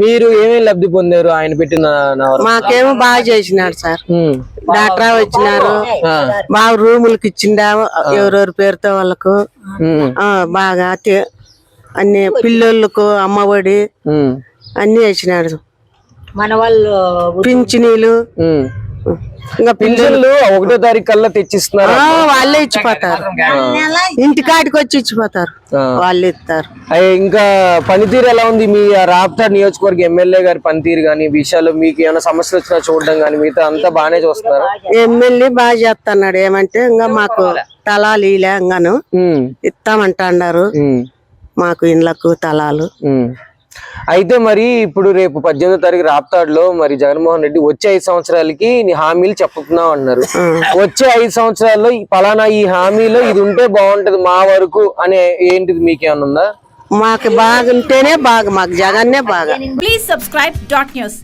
మీరు ఏమేమి లబ్ధి పొందారు ఆయన పెట్టిన? మాకేమో బాగా చేసినాడు సార్. డాక్టర్ వచ్చినారు. బాగా రూములకి ఇచ్చిండా ఎవరెవరి పేరుతో వాళ్ళకు బాగా అన్ని పిల్లోళ్ళకు అమ్మఒడి. అన్ని వేసినాడు మన వాళ్ళు పింఛనీలు. ఇంకా పిల్లలు ఒకటో తారీఖు కల్లా తెచ్చిస్తున్నారు ఆ, వాళ్ళే ఇచ్చిపోతారు. ఇంటికాడికి వచ్చి ఇచ్చిపోతారు. వాళ్ళు ఇస్తారు. ఇంకా పనితీరు ఎలా ఉంది? మీ రాప్తాడ్ నియోజకవర్గ ఎమ్మెల్యే గారి పనితీరు కానీ విషయాలు మీకు ఏమైనా సమస్యలు వచ్చినా చూడడం కానీ మిగతా అంతా బాగానే చూస్తున్నారా? ఎమ్మెల్యే బాగా చేస్తున్నాడు. ఏమంటే ఇంకా మాకు తలాలు ఇలా ఉమ్. మాకు ఇండ్లకు తలాలు. అయితే మరి ఇప్పుడు రేపు పద్దెనిమిదో తారీఖు రాప్తాడులో మరి జగన్మోహన్ రెడ్డి వచ్చే ఐదు సంవత్సరాలకి నీ హామీలు చెప్పుతున్నావు అన్నారు. వచ్చే ఐదు సంవత్సరాల్లో ఈ పలానా ఈ హామీలో ఇది ఉంటే బాగుంటది మా వరకు అనే ఏంటిది మీకేమన్నా ఉందా? మాకు బాగుంటేనే బాగా మాకు జగన్నే బాగా. Please subscribe dot news.